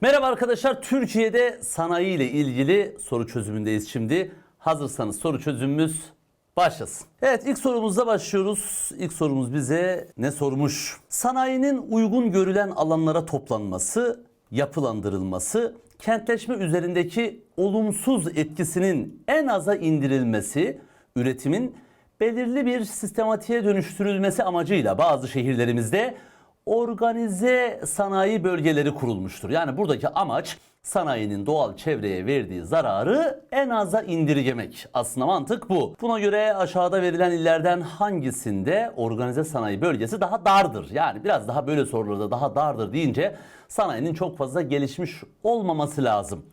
Merhaba arkadaşlar, Türkiye'de sanayi ile ilgili soru çözümündeyiz şimdi. Hazırsanız soru çözümümüz başlasın. Evet ilk sorumuzla başlıyoruz. İlk sorumuz bize ne sormuş? Sanayinin uygun görülen alanlara toplanması, yapılandırılması, kentleşme üzerindeki olumsuz etkisinin en aza indirilmesi, üretimin belirli bir sistematiğe dönüştürülmesi amacıyla bazı şehirlerimizde organize sanayi bölgeleri kurulmuştur. Yani buradaki amaç sanayinin doğal çevreye verdiği zararı en aza indirgemek. Aslında mantık bu. Buna göre aşağıda verilen illerden hangisinde organize sanayi bölgesi daha dardır? Yani biraz daha böyle sorularda daha dardır deyince sanayinin çok fazla gelişmiş olmaması lazım.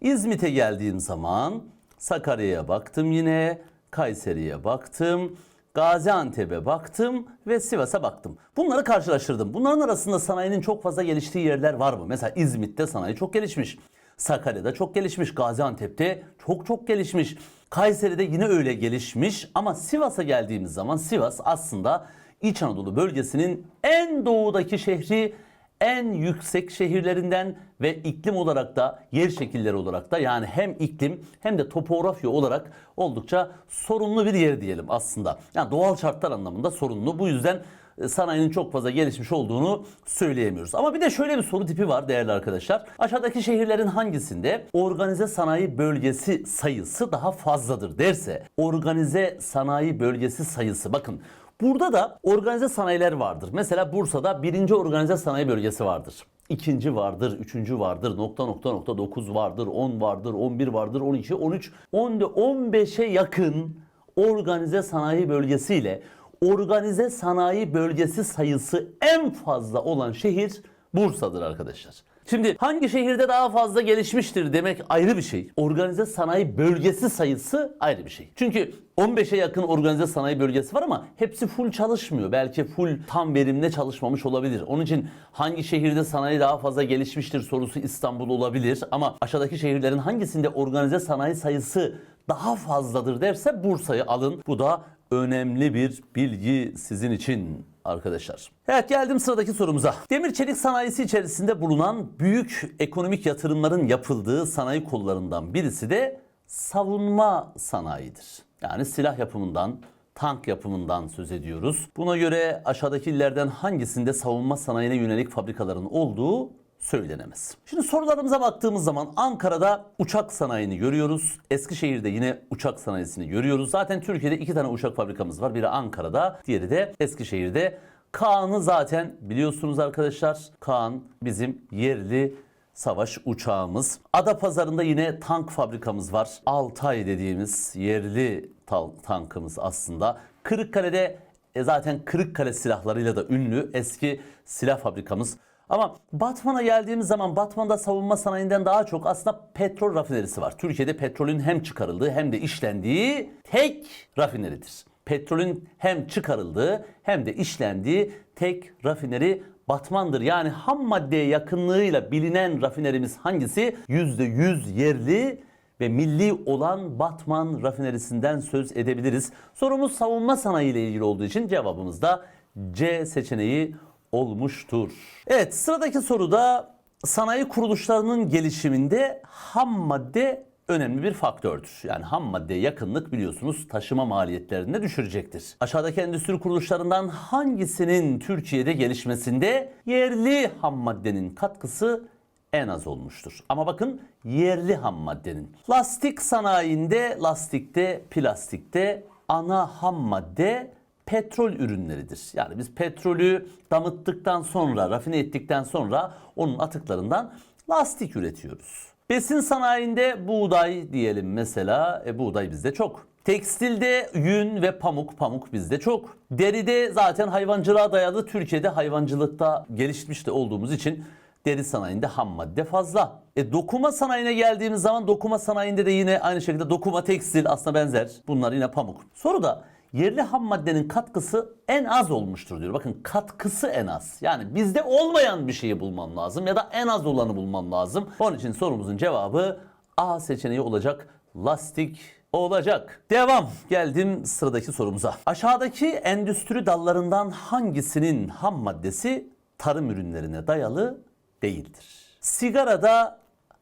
İzmit'e geldiğim zaman Sakarya'ya baktım yine, Kayseri'ye baktım, Gaziantep'e baktım ve Sivas'a baktım. Bunları karşılaştırdım. Bunların arasında sanayinin çok fazla geliştiği yerler var mı? Mesela İzmit'te sanayi çok gelişmiş. Sakarya'da çok gelişmiş. Gaziantep'te çok çok gelişmiş. Kayseri'de yine öyle gelişmiş. Ama Sivas'a geldiğimiz zaman Sivas aslında İç Anadolu bölgesinin en doğudaki şehri en yüksek şehirlerinden ve iklim olarak da yer şekilleri olarak da yani hem iklim hem de topografya olarak oldukça sorunlu bir yer diyelim aslında. Yani doğal şartlar anlamında sorunlu. Bu yüzden e, sanayinin çok fazla gelişmiş olduğunu söyleyemiyoruz. Ama bir de şöyle bir soru tipi var değerli arkadaşlar. Aşağıdaki şehirlerin hangisinde organize sanayi bölgesi sayısı daha fazladır derse organize sanayi bölgesi sayısı bakın Burada da organize sanayiler vardır. Mesela Bursa'da birinci organize sanayi bölgesi vardır. İkinci vardır, üçüncü vardır, nokta nokta nokta 9 vardır, 10 vardır, 11 vardır, 12, 13, 10'da 15'e yakın organize sanayi bölgesiyle organize sanayi bölgesi sayısı en fazla olan şehir Bursa'dır arkadaşlar. Şimdi hangi şehirde daha fazla gelişmiştir demek ayrı bir şey. Organize sanayi bölgesi sayısı ayrı bir şey. Çünkü 15'e yakın organize sanayi bölgesi var ama hepsi full çalışmıyor. Belki full tam verimle çalışmamış olabilir. Onun için hangi şehirde sanayi daha fazla gelişmiştir sorusu İstanbul olabilir. Ama aşağıdaki şehirlerin hangisinde organize sanayi sayısı daha fazladır derse Bursa'yı alın. Bu da önemli bir bilgi sizin için arkadaşlar. Evet geldim sıradaki sorumuza. Demir çelik sanayisi içerisinde bulunan büyük ekonomik yatırımların yapıldığı sanayi kollarından birisi de savunma sanayidir. Yani silah yapımından, tank yapımından söz ediyoruz. Buna göre aşağıdaki illerden hangisinde savunma sanayine yönelik fabrikaların olduğu söylenemez. Şimdi sorularımıza baktığımız zaman Ankara'da uçak sanayini görüyoruz. Eskişehir'de yine uçak sanayisini görüyoruz. Zaten Türkiye'de iki tane uçak fabrikamız var. Biri Ankara'da, diğeri de Eskişehir'de. Kaan'ı zaten biliyorsunuz arkadaşlar. Kaan bizim yerli savaş uçağımız. Adapazarı'nda yine tank fabrikamız var. Altay dediğimiz yerli tankımız aslında. Kırıkkale'de e zaten Kırıkkale silahlarıyla da ünlü eski silah fabrikamız. Ama Batman'a geldiğimiz zaman Batman'da savunma sanayinden daha çok aslında petrol rafinerisi var. Türkiye'de petrolün hem çıkarıldığı hem de işlendiği tek rafineridir. Petrolün hem çıkarıldığı hem de işlendiği tek rafineri Batman'dır. Yani ham maddeye yakınlığıyla bilinen rafinerimiz hangisi? %100 yerli ve milli olan Batman rafinerisinden söz edebiliriz. Sorumuz savunma sanayi ile ilgili olduğu için cevabımız da C seçeneği olmuştur. Evet sıradaki soruda sanayi kuruluşlarının gelişiminde ham madde önemli bir faktördür. Yani ham maddeye yakınlık biliyorsunuz taşıma maliyetlerini de düşürecektir. Aşağıdaki endüstri kuruluşlarından hangisinin Türkiye'de gelişmesinde yerli ham maddenin katkısı en az olmuştur. Ama bakın yerli ham maddenin. Lastik sanayinde, lastikte, plastikte ana ham madde petrol ürünleridir. Yani biz petrolü damıttıktan sonra, rafine ettikten sonra onun atıklarından lastik üretiyoruz. Besin sanayinde buğday diyelim mesela. E, buğday bizde çok. Tekstilde yün ve pamuk, pamuk bizde çok. Deride zaten hayvancılığa dayalı Türkiye'de hayvancılıkta gelişmiş de olduğumuz için deri sanayinde ham madde fazla. E dokuma sanayine geldiğimiz zaman dokuma sanayinde de yine aynı şekilde dokuma tekstil aslında benzer. Bunlar yine pamuk. Soruda yerli ham maddenin katkısı en az olmuştur diyor. Bakın katkısı en az. Yani bizde olmayan bir şeyi bulmam lazım ya da en az olanı bulmam lazım. Onun için sorumuzun cevabı A seçeneği olacak. Lastik olacak. Devam. Geldim sıradaki sorumuza. Aşağıdaki endüstri dallarından hangisinin ham maddesi tarım ürünlerine dayalı değildir? Sigarada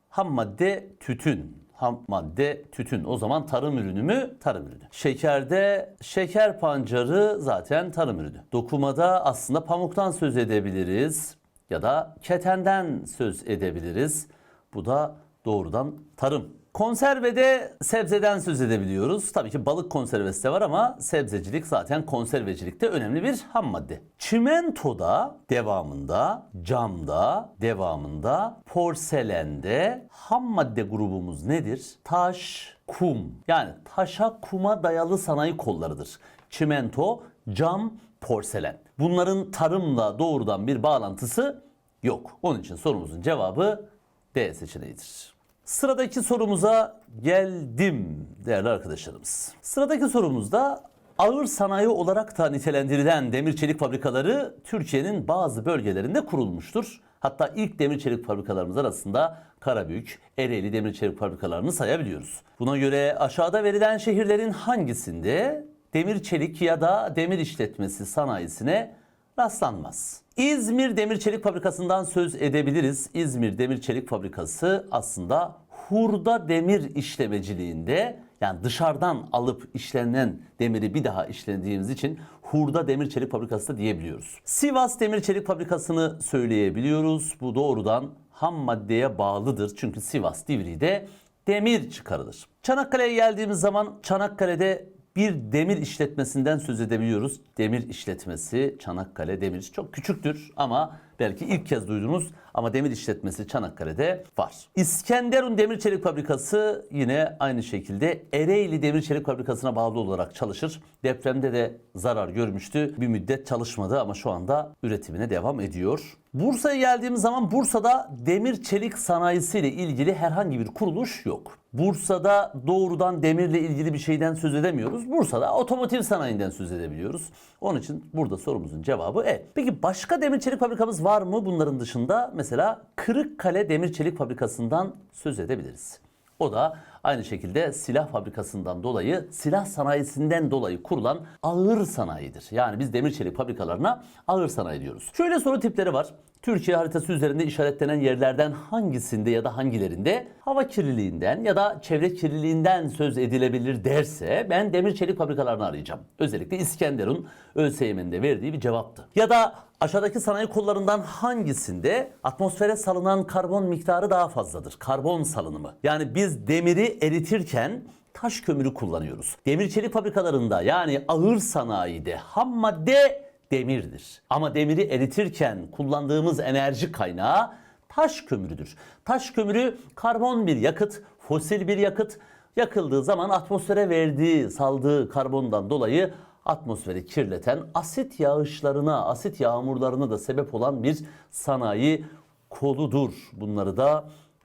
ham madde tütün. Ham madde tütün. O zaman tarım ürünü mü? Tarım ürünü. Şekerde şeker pancarı zaten tarım ürünü. Dokumada aslında pamuktan söz edebiliriz ya da ketenden söz edebiliriz. Bu da doğrudan tarım. Konservede sebzeden söz edebiliyoruz. Tabii ki balık konservesi de var ama sebzecilik zaten konservecilikte önemli bir ham madde. Çimentoda devamında, camda devamında, porselende ham madde grubumuz nedir? Taş, kum. Yani taşa kuma dayalı sanayi kollarıdır. Çimento, cam, porselen. Bunların tarımla doğrudan bir bağlantısı yok. Onun için sorumuzun cevabı D seçeneğidir. Sıradaki sorumuza geldim değerli arkadaşlarımız. Sıradaki sorumuzda ağır sanayi olarak da nitelendirilen demir çelik fabrikaları Türkiye'nin bazı bölgelerinde kurulmuştur. Hatta ilk demir çelik fabrikalarımız arasında Karabük, Ereğli demir çelik fabrikalarını sayabiliyoruz. Buna göre aşağıda verilen şehirlerin hangisinde demir çelik ya da demir işletmesi sanayisine rastlanmaz. İzmir Demir Çelik Fabrikası'ndan söz edebiliriz. İzmir Demir Çelik Fabrikası aslında hurda demir işlemeciliğinde yani dışarıdan alıp işlenen demiri bir daha işlediğimiz için hurda demir çelik fabrikası da diyebiliyoruz. Sivas Demir Çelik Fabrikası'nı söyleyebiliyoruz. Bu doğrudan ham maddeye bağlıdır. Çünkü Sivas Divriği'de demir çıkarılır. Çanakkale'ye geldiğimiz zaman Çanakkale'de bir demir işletmesinden söz edebiliyoruz. Demir işletmesi Çanakkale Demir çok küçüktür ama belki ilk kez duydunuz ama demir işletmesi Çanakkale'de var. İskenderun Demir Çelik Fabrikası yine aynı şekilde Ereğli Demir Çelik Fabrikası'na bağlı olarak çalışır. Depremde de zarar görmüştü. Bir müddet çalışmadı ama şu anda üretimine devam ediyor. Bursa'ya geldiğimiz zaman Bursa'da demir çelik sanayisiyle ilgili herhangi bir kuruluş yok. Bursa'da doğrudan demirle ilgili bir şeyden söz edemiyoruz. Bursa'da otomotiv sanayinden söz edebiliyoruz. Onun için burada sorumuzun cevabı E. Peki başka demir çelik fabrikamız var mı bunların dışında? Mesela Kırıkkale Demir Çelik Fabrikası'ndan söz edebiliriz. O da aynı şekilde silah fabrikasından dolayı, silah sanayisinden dolayı kurulan ağır sanayidir. Yani biz demir çelik fabrikalarına ağır sanayi diyoruz. Şöyle soru tipleri var. Türkiye haritası üzerinde işaretlenen yerlerden hangisinde ya da hangilerinde hava kirliliğinden ya da çevre kirliliğinden söz edilebilir derse ben demir çelik fabrikalarını arayacağım. Özellikle İskenderun ÖSYM'nin verdiği bir cevaptı. Ya da aşağıdaki sanayi kollarından hangisinde atmosfere salınan karbon miktarı daha fazladır? Karbon salınımı. Yani biz demiri eritirken taş kömürü kullanıyoruz. Demir çelik fabrikalarında yani ağır sanayide ham madde demirdir. Ama demiri eritirken kullandığımız enerji kaynağı taş kömürüdür. Taş kömürü karbon bir yakıt, fosil bir yakıt. Yakıldığı zaman atmosfere verdiği, saldığı karbondan dolayı atmosferi kirleten asit yağışlarına, asit yağmurlarına da sebep olan bir sanayi koludur. Bunları da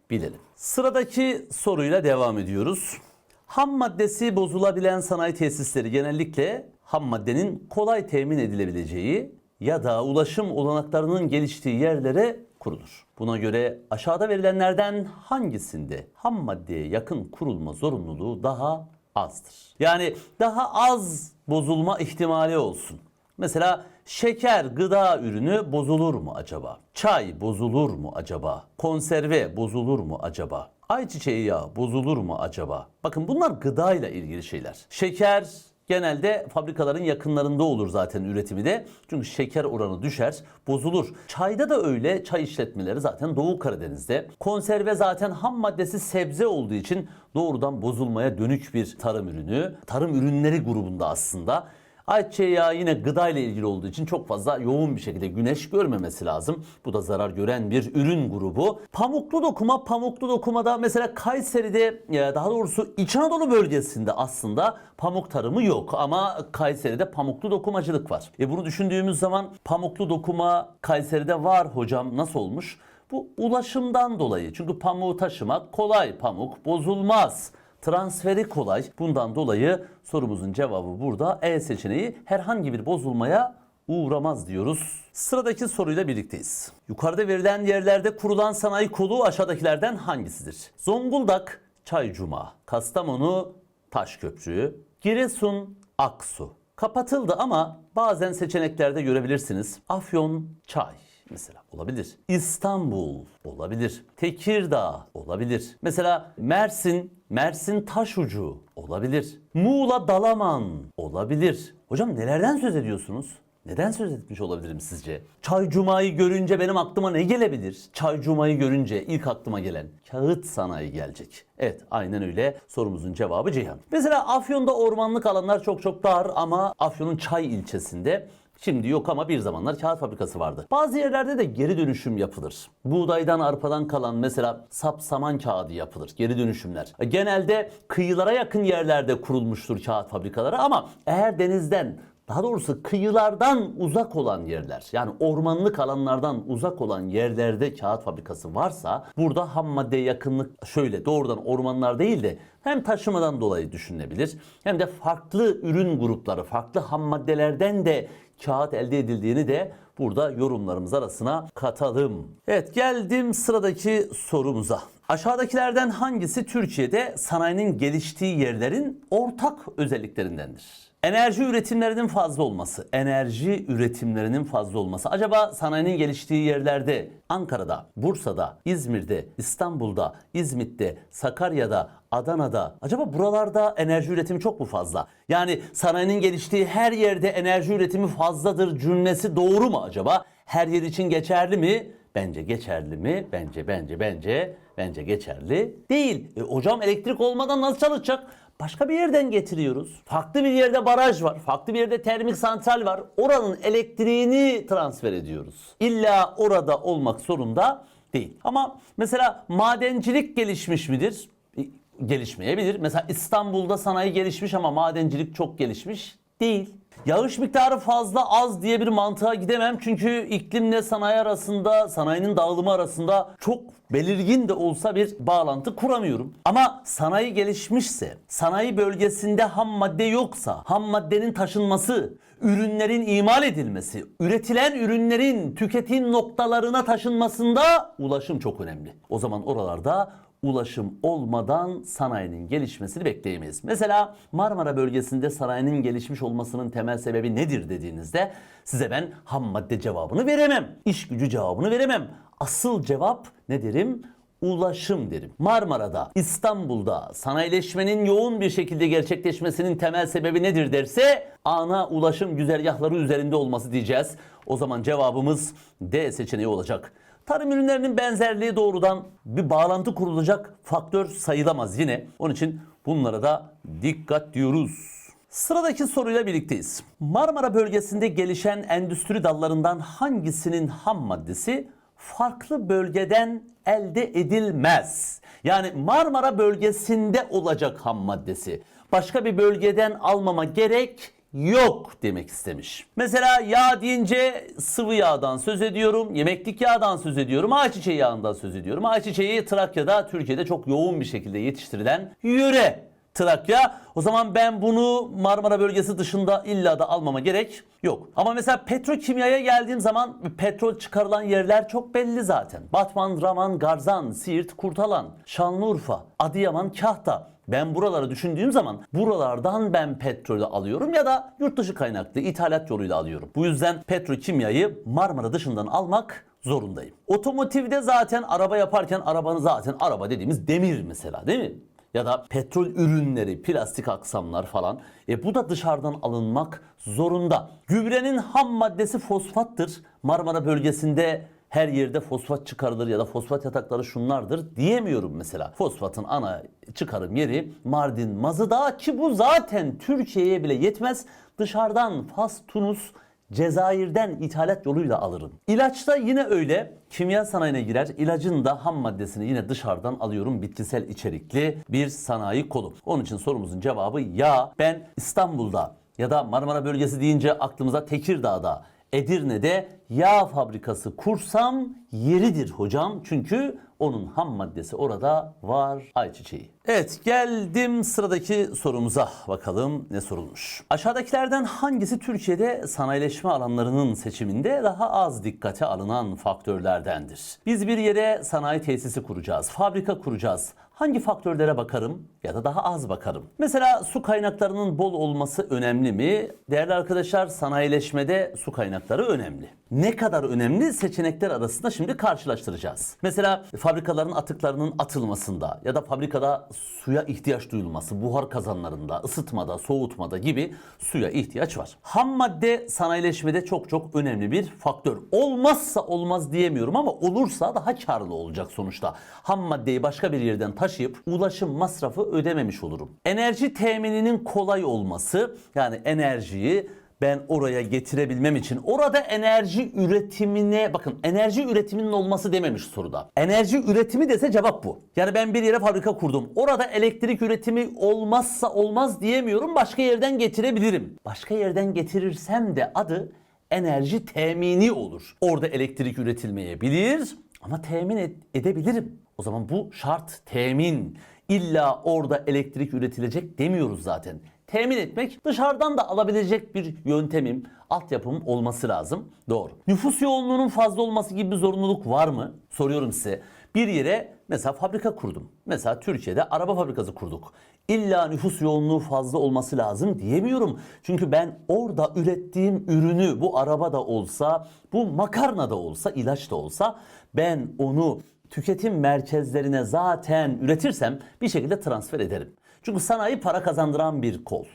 bilelim. Sıradaki soruyla devam ediyoruz. Ham maddesi bozulabilen sanayi tesisleri genellikle ham maddenin kolay temin edilebileceği ya da ulaşım olanaklarının geliştiği yerlere kurulur. Buna göre aşağıda verilenlerden hangisinde ham maddeye yakın kurulma zorunluluğu daha azdır? Yani daha az bozulma ihtimali olsun. Mesela şeker gıda ürünü bozulur mu acaba? Çay bozulur mu acaba? Konserve bozulur mu acaba? Ayçiçeği yağı bozulur mu acaba? Bakın bunlar gıdayla ilgili şeyler. Şeker genelde fabrikaların yakınlarında olur zaten üretimi de. Çünkü şeker oranı düşer, bozulur. Çayda da öyle. Çay işletmeleri zaten Doğu Karadeniz'de. Konserve zaten ham maddesi sebze olduğu için doğrudan bozulmaya dönük bir tarım ürünü. Tarım ürünleri grubunda aslında. Ayçiçeği yağı yine gıda ile ilgili olduğu için çok fazla yoğun bir şekilde güneş görmemesi lazım. Bu da zarar gören bir ürün grubu. Pamuklu dokuma, pamuklu dokumada mesela Kayseri'de e, daha doğrusu İç Anadolu bölgesinde aslında pamuk tarımı yok ama Kayseri'de pamuklu dokumacılık var. E bunu düşündüğümüz zaman pamuklu dokuma Kayseri'de var hocam nasıl olmuş? Bu ulaşımdan dolayı. Çünkü pamuğu taşımak kolay. Pamuk bozulmaz transferi kolay. Bundan dolayı sorumuzun cevabı burada E seçeneği herhangi bir bozulmaya uğramaz diyoruz. Sıradaki soruyla birlikteyiz. Yukarıda verilen yerlerde kurulan sanayi kolu aşağıdakilerden hangisidir? Zonguldak, Çaycuma, Kastamonu, Taşköprü, Giresun, Aksu. Kapatıldı ama bazen seçeneklerde görebilirsiniz. Afyon, Çay. Mesela olabilir. İstanbul olabilir. Tekirdağ olabilir. Mesela Mersin, Mersin Taşucu olabilir. Muğla Dalaman olabilir. Hocam nelerden söz ediyorsunuz? Neden söz etmiş olabilirim sizce? Çay Cuma'yı görünce benim aklıma ne gelebilir? Çay Cuma'yı görünce ilk aklıma gelen kağıt sanayi gelecek. Evet aynen öyle sorumuzun cevabı Ceyhan. Mesela Afyon'da ormanlık alanlar çok çok dar ama Afyon'un Çay ilçesinde Şimdi yok ama bir zamanlar kağıt fabrikası vardı. Bazı yerlerde de geri dönüşüm yapılır. Buğdaydan, arpadan kalan mesela sap saman kağıdı yapılır. Geri dönüşümler. Genelde kıyılara yakın yerlerde kurulmuştur kağıt fabrikaları ama eğer denizden daha doğrusu kıyılardan uzak olan yerler yani ormanlık alanlardan uzak olan yerlerde kağıt fabrikası varsa burada ham maddeye yakınlık şöyle doğrudan ormanlar değil de hem taşımadan dolayı düşünülebilir hem de farklı ürün grupları farklı ham maddelerden de kağıt elde edildiğini de burada yorumlarımız arasına katalım. Evet geldim sıradaki sorumuza. Aşağıdakilerden hangisi Türkiye'de sanayinin geliştiği yerlerin ortak özelliklerindendir? Enerji üretimlerinin fazla olması, enerji üretimlerinin fazla olması. Acaba sanayinin geliştiği yerlerde Ankara'da, Bursa'da, İzmir'de, İstanbul'da, İzmit'te, Sakarya'da, Adana'da acaba buralarda enerji üretimi çok mu fazla? Yani sanayinin geliştiği her yerde enerji üretimi fazladır cümlesi doğru mu acaba? Her yer için geçerli mi? Bence geçerli mi? Bence bence bence bence geçerli değil. E, hocam elektrik olmadan nasıl çalışacak? Başka bir yerden getiriyoruz. Farklı bir yerde baraj var. Farklı bir yerde termik santral var. Oranın elektriğini transfer ediyoruz. İlla orada olmak zorunda değil. Ama mesela madencilik gelişmiş midir? E, Gelişmeyebilir. Mesela İstanbul'da sanayi gelişmiş ama madencilik çok gelişmiş değil. Yağış miktarı fazla az diye bir mantığa gidemem. Çünkü iklimle sanayi arasında, sanayinin dağılımı arasında çok belirgin de olsa bir bağlantı kuramıyorum. Ama sanayi gelişmişse, sanayi bölgesinde ham madde yoksa, ham maddenin taşınması, ürünlerin imal edilmesi, üretilen ürünlerin tüketim noktalarına taşınmasında ulaşım çok önemli. O zaman oralarda ulaşım olmadan sanayinin gelişmesini bekleyemeyiz. Mesela Marmara bölgesinde sanayinin gelişmiş olmasının temel sebebi nedir dediğinizde size ben ham madde cevabını veremem. İş gücü cevabını veremem. Asıl cevap ne derim? Ulaşım derim. Marmara'da, İstanbul'da sanayileşmenin yoğun bir şekilde gerçekleşmesinin temel sebebi nedir derse ana ulaşım güzergahları üzerinde olması diyeceğiz. O zaman cevabımız D seçeneği olacak. Tarım ürünlerinin benzerliği doğrudan bir bağlantı kurulacak faktör sayılamaz yine. Onun için bunlara da dikkat diyoruz. Sıradaki soruyla birlikteyiz. Marmara bölgesinde gelişen endüstri dallarından hangisinin ham maddesi farklı bölgeden elde edilmez? Yani Marmara bölgesinde olacak ham maddesi. Başka bir bölgeden almama gerek yok demek istemiş. Mesela yağ deyince sıvı yağdan söz ediyorum, yemeklik yağdan söz ediyorum, ayçiçeği yağından söz ediyorum. Ayçiçeği Trakya'da, Türkiye'de çok yoğun bir şekilde yetiştirilen yöre. Trakya. O zaman ben bunu Marmara bölgesi dışında illa da almama gerek yok. Ama mesela petrokimyaya geldiğim zaman petrol çıkarılan yerler çok belli zaten. Batman, Raman, Garzan, Siirt, Kurtalan, Şanlıurfa, Adıyaman, Kahta. Ben buraları düşündüğüm zaman buralardan ben petrolü alıyorum ya da yurt dışı kaynaklı ithalat yoluyla alıyorum. Bu yüzden petrokimyayı Marmara dışından almak zorundayım. Otomotivde zaten araba yaparken arabanı zaten araba dediğimiz demir mesela değil mi? Ya da petrol ürünleri, plastik aksamlar falan. E bu da dışarıdan alınmak zorunda. Gübrenin ham maddesi fosfattır. Marmara bölgesinde her yerde fosfat çıkarılır ya da fosfat yatakları şunlardır diyemiyorum mesela. Fosfatın ana çıkarım yeri Mardin, Mazıdağ ki bu zaten Türkiye'ye bile yetmez. Dışarıdan Fas, Tunus, Cezayir'den ithalat yoluyla alırım. İlaçta yine öyle. Kimya sanayine girer. İlacın da ham maddesini yine dışarıdan alıyorum. Bitkisel içerikli bir sanayi kolu. Onun için sorumuzun cevabı ya. Ben İstanbul'da ya da Marmara bölgesi deyince aklımıza Tekirdağ'da, Edirne'de yağ fabrikası kursam yeridir hocam. Çünkü onun ham maddesi orada var ayçiçeği. Evet geldim sıradaki sorumuza bakalım ne sorulmuş. Aşağıdakilerden hangisi Türkiye'de sanayileşme alanlarının seçiminde daha az dikkate alınan faktörlerdendir? Biz bir yere sanayi tesisi kuracağız, fabrika kuracağız. Hangi faktörlere bakarım ya da daha az bakarım? Mesela su kaynaklarının bol olması önemli mi? Değerli arkadaşlar sanayileşmede su kaynakları önemli. Ne kadar önemli seçenekler arasında şimdi karşılaştıracağız. Mesela fabrikaların atıklarının atılmasında ya da fabrikada suya ihtiyaç duyulması, buhar kazanlarında, ısıtmada, soğutmada gibi suya ihtiyaç var. Ham madde sanayileşmede çok çok önemli bir faktör. Olmazsa olmaz diyemiyorum ama olursa daha karlı olacak sonuçta. Ham maddeyi başka bir yerden taşıyıp ulaşım masrafı ödememiş olurum. Enerji temininin kolay olması yani enerjiyi ben oraya getirebilmem için orada enerji üretimine bakın enerji üretiminin olması dememiş soruda. Enerji üretimi dese cevap bu. Yani ben bir yere fabrika kurdum. Orada elektrik üretimi olmazsa olmaz diyemiyorum. Başka yerden getirebilirim. Başka yerden getirirsem de adı enerji temini olur. Orada elektrik üretilmeyebilir ama temin ed- edebilirim. O zaman bu şart temin. İlla orada elektrik üretilecek demiyoruz zaten temin etmek dışarıdan da alabilecek bir yöntemim, altyapım olması lazım. Doğru. Nüfus yoğunluğunun fazla olması gibi bir zorunluluk var mı? Soruyorum size. Bir yere mesela fabrika kurdum. Mesela Türkiye'de araba fabrikası kurduk. İlla nüfus yoğunluğu fazla olması lazım diyemiyorum. Çünkü ben orada ürettiğim ürünü bu araba da olsa, bu makarna da olsa, ilaç da olsa ben onu tüketim merkezlerine zaten üretirsem bir şekilde transfer ederim. Çünkü sanayi para kazandıran bir kol.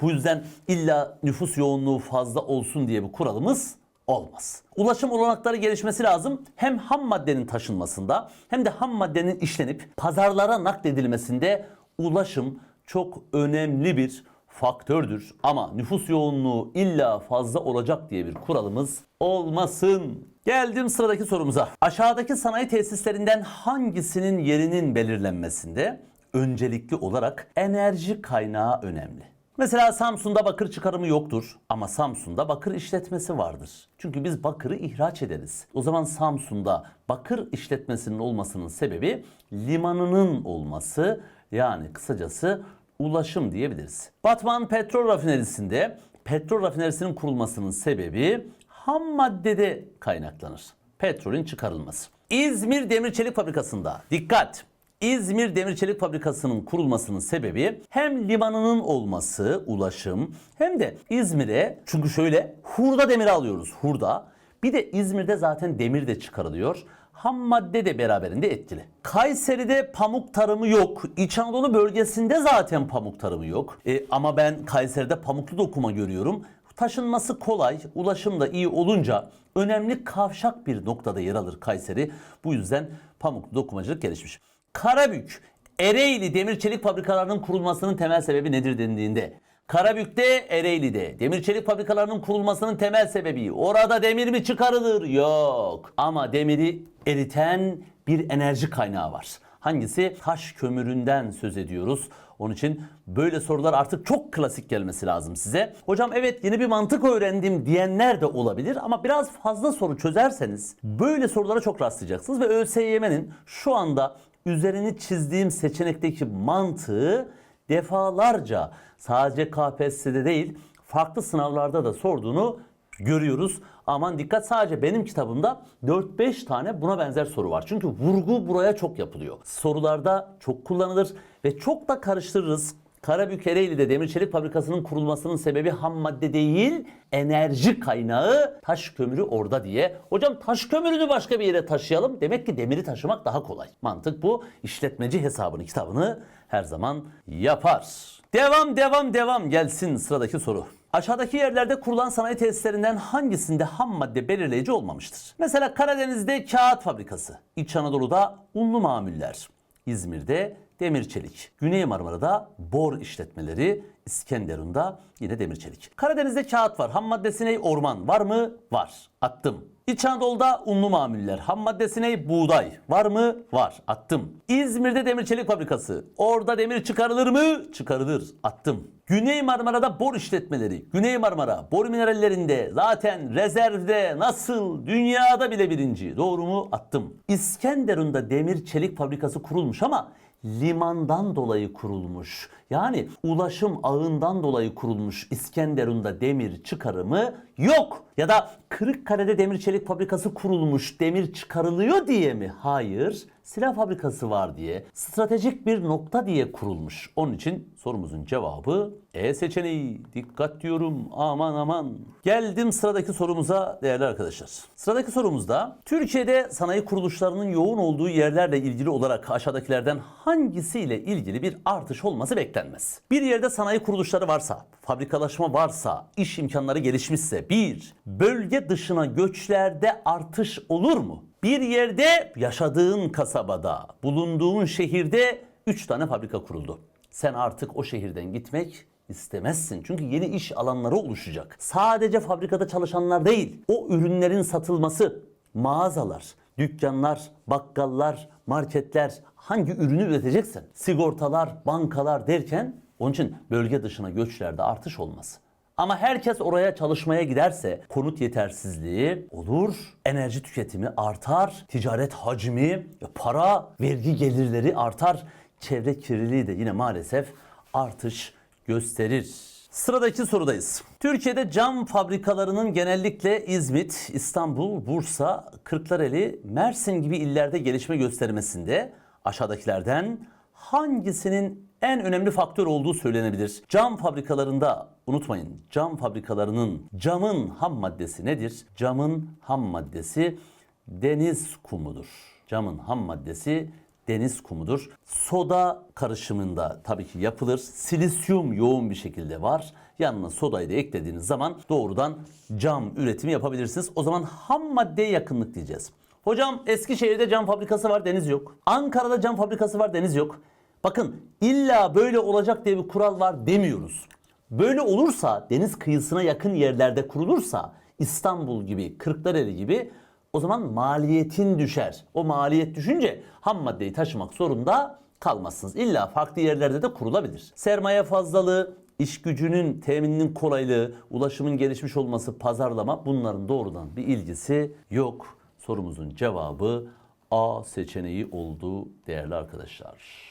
Bu yüzden illa nüfus yoğunluğu fazla olsun diye bir kuralımız olmaz. Ulaşım olanakları gelişmesi lazım. Hem ham maddenin taşınmasında hem de ham maddenin işlenip pazarlara nakledilmesinde ulaşım çok önemli bir faktördür. Ama nüfus yoğunluğu illa fazla olacak diye bir kuralımız olmasın. Geldim sıradaki sorumuza. Aşağıdaki sanayi tesislerinden hangisinin yerinin belirlenmesinde öncelikli olarak enerji kaynağı önemli. Mesela Samsun'da bakır çıkarımı yoktur ama Samsun'da bakır işletmesi vardır. Çünkü biz bakırı ihraç ederiz. O zaman Samsun'da bakır işletmesinin olmasının sebebi limanının olması yani kısacası ulaşım diyebiliriz. Batman Petrol Rafinerisi'nde petrol rafinerisinin kurulmasının sebebi ham maddede kaynaklanır. Petrolün çıkarılması. İzmir Demir Çelik Fabrikası'nda dikkat! İzmir Demir Çelik Fabrikası'nın kurulmasının sebebi hem limanının olması, ulaşım hem de İzmir'e çünkü şöyle hurda demiri alıyoruz. Hurda. Bir de İzmir'de zaten demir de çıkarılıyor. Ham madde de beraberinde etkili. Kayseri'de pamuk tarımı yok. İç Anadolu bölgesinde zaten pamuk tarımı yok. E, ama ben Kayseri'de pamuklu dokuma görüyorum. Taşınması kolay, ulaşım da iyi olunca önemli kavşak bir noktada yer alır Kayseri. Bu yüzden pamuklu dokumacılık gelişmiş. Karabük, Ereğli demir çelik fabrikalarının kurulmasının temel sebebi nedir dendiğinde Karabük'te, Ereğli'de demir çelik fabrikalarının kurulmasının temel sebebi orada demir mi çıkarılır? Yok. Ama demiri eriten bir enerji kaynağı var. Hangisi? Taş kömüründen söz ediyoruz. Onun için böyle sorular artık çok klasik gelmesi lazım size. Hocam evet yeni bir mantık öğrendim diyenler de olabilir ama biraz fazla soru çözerseniz böyle sorulara çok rastlayacaksınız ve ÖSYM'nin şu anda üzerini çizdiğim seçenekteki mantığı defalarca sadece KPSS'de değil farklı sınavlarda da sorduğunu görüyoruz. Aman dikkat sadece benim kitabımda 4-5 tane buna benzer soru var. Çünkü vurgu buraya çok yapılıyor. Sorularda çok kullanılır ve çok da karıştırırız. Karabük Ereğli'de demir çelik fabrikasının kurulmasının sebebi ham madde değil, enerji kaynağı taş kömürü orada diye. Hocam taş kömürünü başka bir yere taşıyalım. Demek ki demiri taşımak daha kolay. Mantık bu. İşletmeci hesabını, kitabını her zaman yapar. Devam, devam, devam. Gelsin sıradaki soru. Aşağıdaki yerlerde kurulan sanayi tesislerinden hangisinde ham madde belirleyici olmamıştır? Mesela Karadeniz'de kağıt fabrikası, İç Anadolu'da unlu mamuller, İzmir'de demir çelik, Güney Marmara'da bor işletmeleri, İskenderun'da yine demir çelik. Karadeniz'de kağıt var. Ham maddesi ne? Orman. Var mı? Var. Attım. İç Anadolu'da unlu mamuller. Ham maddesi ne? Buğday. Var mı? Var. Attım. İzmir'de demir çelik fabrikası. Orada demir çıkarılır mı? Çıkarılır. Attım. Güney Marmara'da bor işletmeleri. Güney Marmara bor minerallerinde zaten rezervde nasıl dünyada bile birinci. Doğru mu? Attım. İskenderun'da demir çelik fabrikası kurulmuş ama limandan dolayı kurulmuş. Yani ulaşım ağından dolayı kurulmuş İskenderun'da demir çıkarımı yok. Ya da Kırıkkale'de demir çelik fabrikası kurulmuş demir çıkarılıyor diye mi? Hayır. Silah fabrikası var diye, stratejik bir nokta diye kurulmuş. Onun için sorumuzun cevabı E seçeneği. Dikkat diyorum. Aman aman. Geldim sıradaki sorumuza değerli arkadaşlar. Sıradaki sorumuzda Türkiye'de sanayi kuruluşlarının yoğun olduğu yerlerle ilgili olarak aşağıdakilerden hangisiyle ilgili bir artış olması beklenmez? Bir yerde sanayi kuruluşları varsa, fabrikalaşma varsa, iş imkanları gelişmişse, bir, bölge dışına göçlerde artış olur mu? Bir yerde yaşadığın kasabada, bulunduğun şehirde 3 tane fabrika kuruldu. Sen artık o şehirden gitmek istemezsin. Çünkü yeni iş alanları oluşacak. Sadece fabrikada çalışanlar değil, o ürünlerin satılması, mağazalar, dükkanlar, bakkallar, marketler hangi ürünü üreteceksin? Sigortalar, bankalar derken onun için bölge dışına göçlerde artış olmaz. Ama herkes oraya çalışmaya giderse konut yetersizliği olur, enerji tüketimi artar, ticaret hacmi, para, vergi gelirleri artar, çevre kirliliği de yine maalesef artış gösterir. Sıradaki sorudayız. Türkiye'de cam fabrikalarının genellikle İzmit, İstanbul, Bursa, Kırklareli, Mersin gibi illerde gelişme göstermesinde aşağıdakilerden hangisinin en önemli faktör olduğu söylenebilir. Cam fabrikalarında unutmayın cam fabrikalarının camın ham maddesi nedir? Camın ham maddesi deniz kumudur. Camın ham maddesi deniz kumudur. Soda karışımında tabii ki yapılır. Silisyum yoğun bir şekilde var. Yanına sodayı da eklediğiniz zaman doğrudan cam üretimi yapabilirsiniz. O zaman ham maddeye yakınlık diyeceğiz. Hocam Eskişehir'de cam fabrikası var deniz yok. Ankara'da cam fabrikası var deniz yok. Bakın illa böyle olacak diye bir kural var demiyoruz. Böyle olursa deniz kıyısına yakın yerlerde kurulursa İstanbul gibi, Kırklareli gibi o zaman maliyetin düşer. O maliyet düşünce ham maddeyi taşımak zorunda kalmazsınız. İlla farklı yerlerde de kurulabilir. Sermaye fazlalığı, iş gücünün temininin kolaylığı, ulaşımın gelişmiş olması, pazarlama bunların doğrudan bir ilgisi yok. Sorumuzun cevabı A seçeneği oldu değerli arkadaşlar.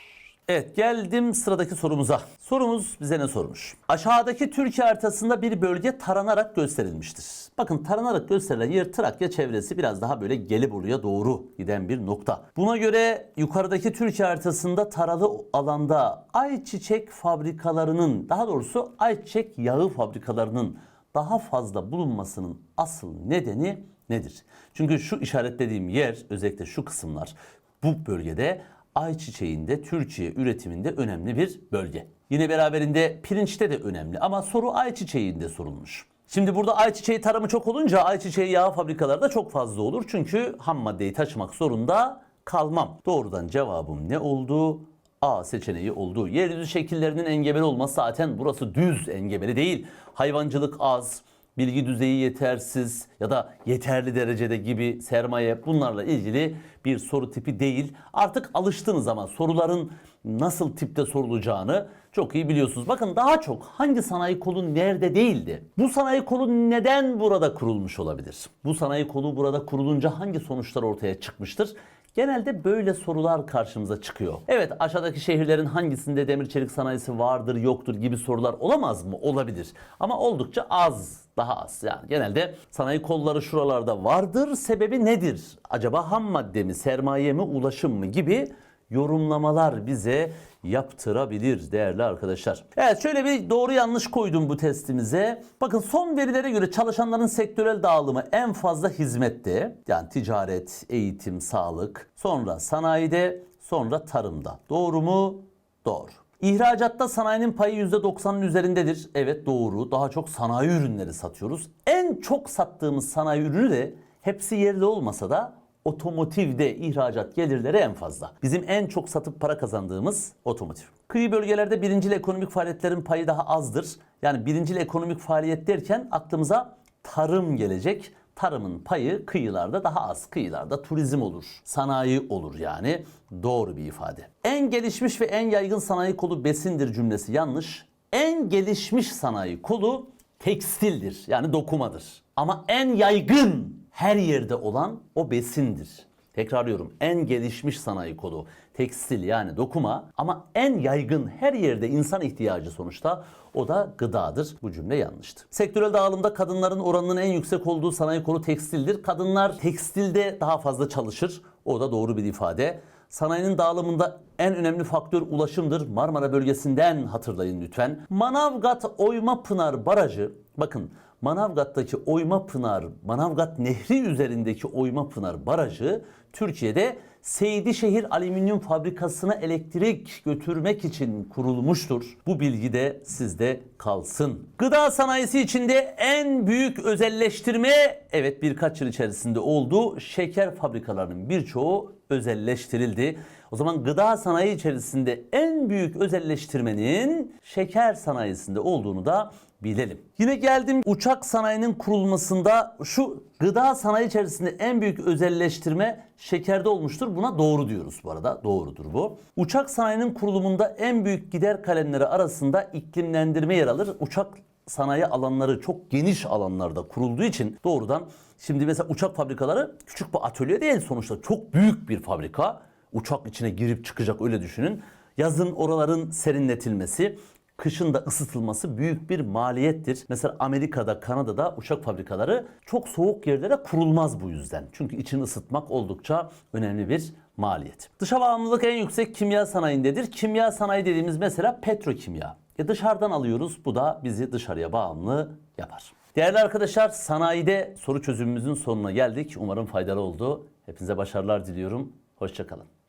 Evet geldim sıradaki sorumuza. Sorumuz bize ne sormuş? Aşağıdaki Türkiye haritasında bir bölge taranarak gösterilmiştir. Bakın taranarak gösterilen yer Trakya çevresi biraz daha böyle Gelibolu'ya doğru giden bir nokta. Buna göre yukarıdaki Türkiye haritasında taralı alanda ayçiçek fabrikalarının daha doğrusu ayçiçek yağı fabrikalarının daha fazla bulunmasının asıl nedeni nedir? Çünkü şu işaretlediğim yer özellikle şu kısımlar bu bölgede ayçiçeğinde Türkiye üretiminde önemli bir bölge. Yine beraberinde pirinçte de önemli ama soru ayçiçeğinde sorulmuş. Şimdi burada ayçiçeği tarımı çok olunca ayçiçeği yağı fabrikaları da çok fazla olur. Çünkü ham maddeyi taşımak zorunda kalmam. Doğrudan cevabım ne oldu? A seçeneği oldu. Yeryüzü şekillerinin engebeli olması zaten burası düz engebeli değil. Hayvancılık az, bilgi düzeyi yetersiz ya da yeterli derecede gibi sermaye bunlarla ilgili bir soru tipi değil. Artık alıştığınız zaman soruların nasıl tipte sorulacağını çok iyi biliyorsunuz. Bakın daha çok hangi sanayi kolu nerede değildi? Bu sanayi kolu neden burada kurulmuş olabilir? Bu sanayi kolu burada kurulunca hangi sonuçlar ortaya çıkmıştır? Genelde böyle sorular karşımıza çıkıyor. Evet aşağıdaki şehirlerin hangisinde demir çelik sanayisi vardır yoktur gibi sorular olamaz mı? Olabilir. Ama oldukça az daha az. Yani genelde sanayi kolları şuralarda vardır. Sebebi nedir? Acaba ham madde mi, sermaye mi, ulaşım mı gibi yorumlamalar bize yaptırabilir değerli arkadaşlar. Evet şöyle bir doğru yanlış koydum bu testimize. Bakın son verilere göre çalışanların sektörel dağılımı en fazla hizmette. Yani ticaret, eğitim, sağlık. Sonra sanayide, sonra tarımda. Doğru mu? Doğru. İhracatta sanayinin payı %90'ın üzerindedir. Evet doğru. Daha çok sanayi ürünleri satıyoruz. En çok sattığımız sanayi ürünü de hepsi yerli olmasa da otomotivde ihracat gelirleri en fazla. Bizim en çok satıp para kazandığımız otomotiv. Kıyı bölgelerde birincil ekonomik faaliyetlerin payı daha azdır. Yani birincil ekonomik faaliyet derken aklımıza tarım gelecek. tarımın payı kıyılarda daha az. Kıyılarda turizm olur, sanayi olur yani. Doğru bir ifade. En gelişmiş ve en yaygın sanayi kolu besindir cümlesi yanlış. En gelişmiş sanayi kolu tekstildir yani dokumadır. Ama en yaygın her yerde olan o besindir. Tekrarlıyorum en gelişmiş sanayi kolu tekstil yani dokuma ama en yaygın her yerde insan ihtiyacı sonuçta o da gıdadır. Bu cümle yanlıştı. Sektörel dağılımda kadınların oranının en yüksek olduğu sanayi kolu tekstildir. Kadınlar tekstilde daha fazla çalışır. O da doğru bir ifade. Sanayinin dağılımında en önemli faktör ulaşımdır. Marmara bölgesinden hatırlayın lütfen. Manavgat Oyma Pınar Barajı bakın Manavgat'taki Oyma Pınar, Manavgat Nehri üzerindeki Oyma Pınar Barajı Türkiye'de Seydişehir Alüminyum Fabrikası'na elektrik götürmek için kurulmuştur. Bu bilgi de sizde kalsın. Gıda sanayisi içinde en büyük özelleştirme evet birkaç yıl içerisinde oldu. Şeker fabrikalarının birçoğu özelleştirildi. O zaman gıda sanayi içerisinde en büyük özelleştirmenin şeker sanayisinde olduğunu da bilelim. Yine geldim uçak sanayinin kurulmasında şu gıda sanayi içerisinde en büyük özelleştirme şekerde olmuştur. Buna doğru diyoruz bu arada. Doğrudur bu. Uçak sanayinin kurulumunda en büyük gider kalemleri arasında iklimlendirme yer alır. Uçak sanayi alanları çok geniş alanlarda kurulduğu için doğrudan şimdi mesela uçak fabrikaları küçük bir atölye değil sonuçta çok büyük bir fabrika. Uçak içine girip çıkacak öyle düşünün. Yazın oraların serinletilmesi, kışın da ısıtılması büyük bir maliyettir. Mesela Amerika'da, Kanada'da uçak fabrikaları çok soğuk yerlere kurulmaz bu yüzden. Çünkü içini ısıtmak oldukça önemli bir maliyet. Dışa bağımlılık en yüksek kimya sanayindedir. Kimya sanayi dediğimiz mesela petrokimya. E dışarıdan alıyoruz. Bu da bizi dışarıya bağımlı yapar. Değerli arkadaşlar sanayide soru çözümümüzün sonuna geldik. Umarım faydalı oldu. Hepinize başarılar diliyorum. Hoşçakalın.